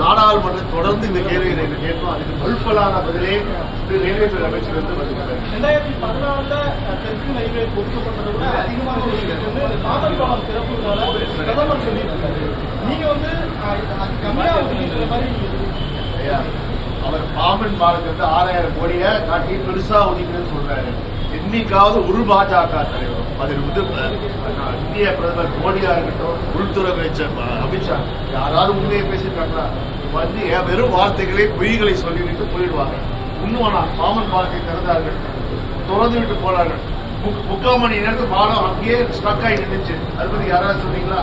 நாடாளுமன்றம் தொடர்ந்து இந்த கேள்வியை நாங்கள் கேட்போம் அதுக்கு பல்பலான பதிலே திரு ரயில்வே அமைச்சர் வந்து வருகிறார் ரெண்டாயிரத்தி பதினாலுல தெற்கு ரயில்வே ஒதுக்கப்பட்டதை விட அதிகமாக அவர் பாமன் ஆறாயிரம் கோடியை காட்டி பெருசா ஒதுக்கிறேன்னு சொல்றாரு. என்னைக்காவது ஒரு பாஜக தலைவர் அதில் வந்து இந்திய பிரதமர் மோடியா இருக்கட்டும் உள்துறை அமைச்சர் அமித்ஷா யாராவது உண்மையை பேசிட்டாங்களா வந்து ஏன் வெறும் வார்த்தைகளை பொய்களை சொல்லிவிட்டு போயிடுவாங்க. இன்னும் ஆனால் பாமன் பாலத்தை திறந்தார்கள். திறந்து விட்டு போனார்கள் முக்கால் மணி நேரத்துக்கு பாலம் அங்கேயே ஸ்டக் ஆகி நின்றுச்சு அதை பத்தி யாராவது சொன்னீங்களா?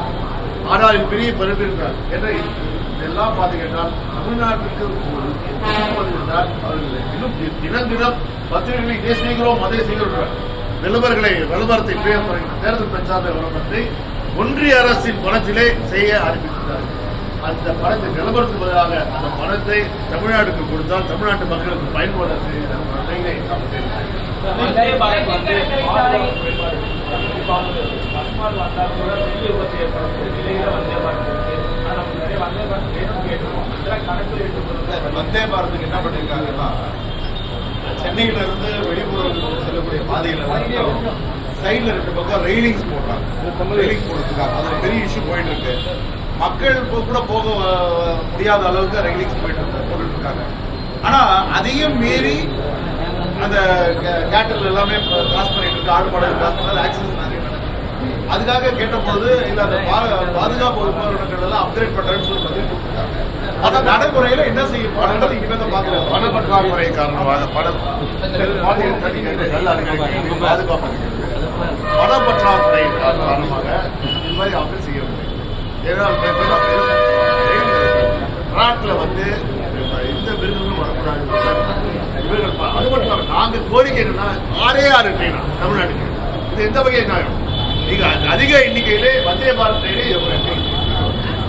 ஆனால் பெரிய பரப்பு இருக்கிறார் என்ன இதெல்லாம் பார்த்தீங்கன்னா தமிழ்நாட்டுக்கு ஒரு முக்கியத்துவம் அவர்கள் இன்னும் தினம் தினம் பத்திரிகைகளை இதே செய்கிறோம் அதே செய்கிறோம் நிலவர்களை விளம்பரத்தை தேர்தல் பிரச்சார விளம்பரத்தை ஒன்றிய அரசின் பணத்திலே செய்ய ஆரம்பித்திருக்கிறார்கள் அந்த பணத்தை நிலவரத்துக்கு பதிலாக அந்த பணத்தை தமிழ்நாட்டுக்கு கொடுத்தால் தமிழ்நாட்டு மக்களுக்கு பயன்பட செய்கிற நிலையை நாம் செய்கிறோம். வந்தே பாரத் வந்து பஸ்மால் வந்தால் கூட பெரிய விபத்து ஏற்படக்கூடிய நிலையில வந்தே பாரத் இருக்கு ஆனா நம்ம நிறைய வந்தே பாரத் வேணும்னு கேட்டுருக்கோம் இதெல்லாம் கணக்கில் எடுத்து வந்தே பாரத்துக்கு என்ன பண்ணிருக்காங்கன்னா சென்னையில இருந்து வெளியூருக்கு செல்லக்கூடிய பாதைகள் சைடுல ரெண்டு பக்கம் ரெயிலிங்ஸ் போடுறாங்க. ரெயிலிங்ஸ் போடுறதுக்காக. அது பெரிய இஷ்யூ போயிட்டு இருக்கு. மக்கள் இப்போ கூட போக முடியாத அளவுக்கு ரெயிலிங்ஸ் போயிட்டு இருக்கு போட்டுட்டு இருக்காங்க. ஆனா அதையும் மீறி அந்த கேட்டல் எல்லாமே கிராஸ் பண்ணிட்டு இருக்கு ஆடு மாடு கிராஸ் பண்ணாத ஆக்சிடென்ட் அதுக்காக கேட்டபோது இல்ல அந்த பாதுகாப்பு உபகரணங்கள் எல்லாம் அப்கிரேட் பண்றேன்னு சொல்லி பதில் கொடுத்துருக்காங்க நடைமுறையில என்ன செய்ய போறாங்கிறது இனிமே தான் பாக்குறேன் பண பற்றாக்குறை காரணமாக படம் பாதுகாப்பு பண பற்றாக்குறை காரணமாக இது மாதிரி அவங்க செய்ய முடியும் நாட்டில் வந்து எந்த விருதுகளும் வரக்கூடாது இவர்கள் அது மட்டும் நாங்கள் கோரிக்கை என்னன்னா ஆறே ஆறு ட்ரெயினா தமிழ்நாட்டுக்கு. இது எந்த வகையை நியாயம்? நீங்க அந்த அதிக எண்ணிக்கையிலே வந்தே பாரத் ட்ரெயினே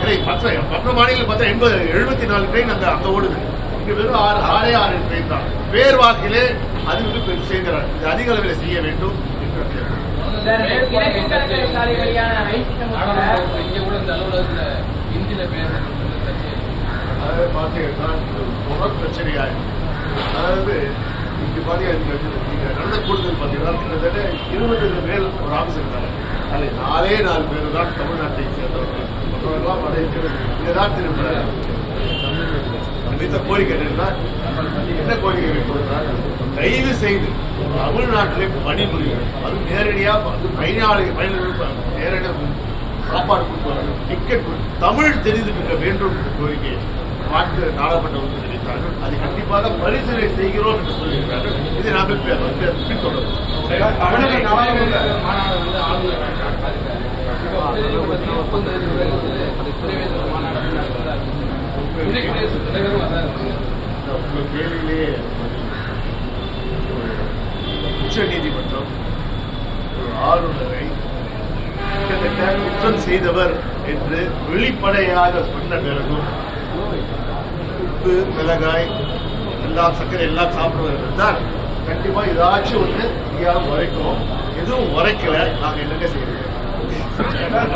ட்ரெயின் மற்ற மற்ற மாநிலம் பார்த்தா எண்பது எழுபத்தி நாலு ட்ரெயின் அங்கே அங்கே ஓடுது. இங்கே வெறும் ஆறு ஆறே ஆறு ட்ரெயின் தான். வேறு வாக்கிலே அது வந்து பெரு- செய்கிறார் இது அதிக அளவில் செய்ய வேண்டும் பிரச்சனையாக. அதாவது இங்கே பார்த்தீங்கன்னா நீங்கள் நடந்த கூடுதல் பார்த்தீங்கன்னா கிட்டத்தட்ட இருபதுக்கு மேல் ஒரு ஆஃபீஸ் இருக்காங்க. அதில் நாலே நாலு பேர் தான் தமிழ்நாட்டை சேர்ந்தவர்கள். மற்றவர்கள்லாம் வட இதுதான் திரும்ப இந்த கோரிக்கை என்ன கோரிக்கை வைக்கிறதுனா தயவு செய்து தமிழ்நாட்டிலே பணிபுரியும் அது நேரடியாக வந்து பயனாளி பயணிகள் நேரடியாக சாப்பாடு கொடுப்பாங்க. டிக்கெட் கொடு- தமிழ் தெரிந்து வேண்டும் என்ற கோரிக்கை மாற்று நாடாளுமன்ற வந்து தெரிவித்தார்கள். அது கண்டிப்பாக பரிசீலனை செய்கிறோம் என்று சொல்லியிருக்கிறார்கள். இதை நாங்கள் பி- மாநாடு வந்து மாநாடு கேள்வியிலேயே உச்ச நீதிமன்றம் ஒரு ஆளுநரை கிட்டத்தட்ட குற்றம் செய்தவர் என்று வெளிப்படையாக சொன்ன பிறகும் உப்பு மிளகாய் எல்லாம் சர்க்கரை எல்லாம் சாப்பிடுவதற்கு தான் கண்டிப்பா ஏதாச்சும் ஒன்று உரைக்கும் எதுவும் உரைக்கல. நாங்க என்னென்ன செய்யறது?